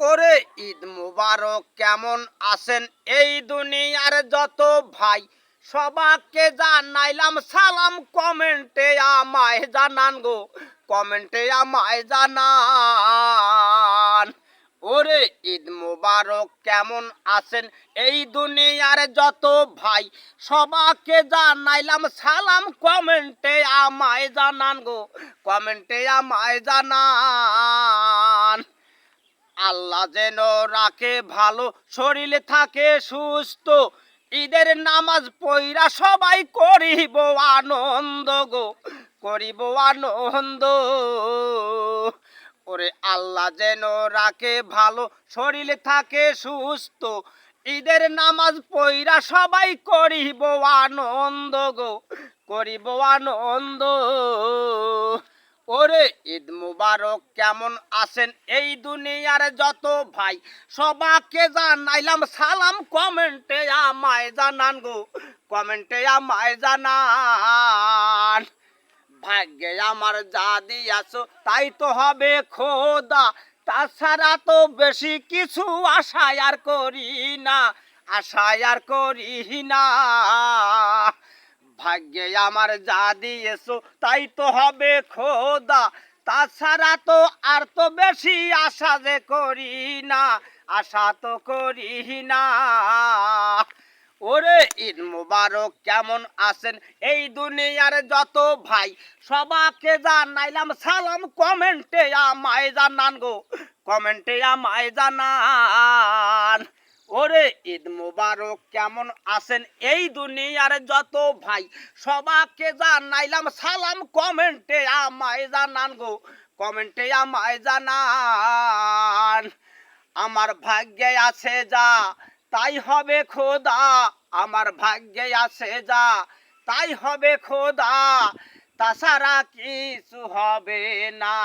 ওরে ঈদ মুবারক কেমন আছেন এই দুনিয়ার যত ভাই? সবাকে জানাইলাম সালাম, কমেন্টে আমায় জানান গো, কমেন্টে আমায় জানান। ওরে, ঈদ মুবারক কেমন আছেন এই দুনিয়ার যত ভাই? সবাকে জানাইলাম সালাম, কমেন্টে আমায় জানান গো, কমেন্টে আমায় জানান। আল্লাহ যেন রাখে ভালো, শরীরে থাকে সুস্থ। ঈদের নামাজ পইরা সবাই করিব আনন্দ গো, করিব আনন্দ। ওরে আল্লাহ যেন রাখে ভালো, শরীরে থাকে সুস্থ। ঈদের নামাজ পইরা সবাই করিব আনন্দ গো, করিব আনন্দ। ওরে ঈদ মুবারক কেমন আছেন? এই দুনিয়ার যত ভাই সবাকে জানাইলাম সালাম, কমেন্টে আমায় জানান গো, কমেন্টে আমায় জানান। ভাগ্যে আমার যা দিয়াছো, তাই তো হবে খোদা। তাছাড়া তো বেশি কিছু আশায় আর করি না, আশায় আর করি না। ভাগ্যে আমার যা দিয়েছ, তাই তো হবে খোদা। তাছাড়া তো আর তো বেশি আশা যে করি না, আশা তো করি না। ওরে ঈদ মুবারক, কেমন আছেন? এই দুনিয়ার যত ভাই, সবাকে জানাইলাম সালাম, কমেন্টে আমায় জানান গো, কমেন্টে আমায় জানান। ওরে ঈদ মুবারক, কেমন আছেন এই দুনিয়ার যত ভাই? সবাকে জানাইলাম সালাম, কমেন্টে আমায় জানান গো, কমেন্টে আমায় জানান। আমার ভাগ্যে আছে যা, তাই হবে খোদা। আমার ভাগ্যে আছে যা, তাই হবে খোদা। তাছাড়া কিছু হবে না।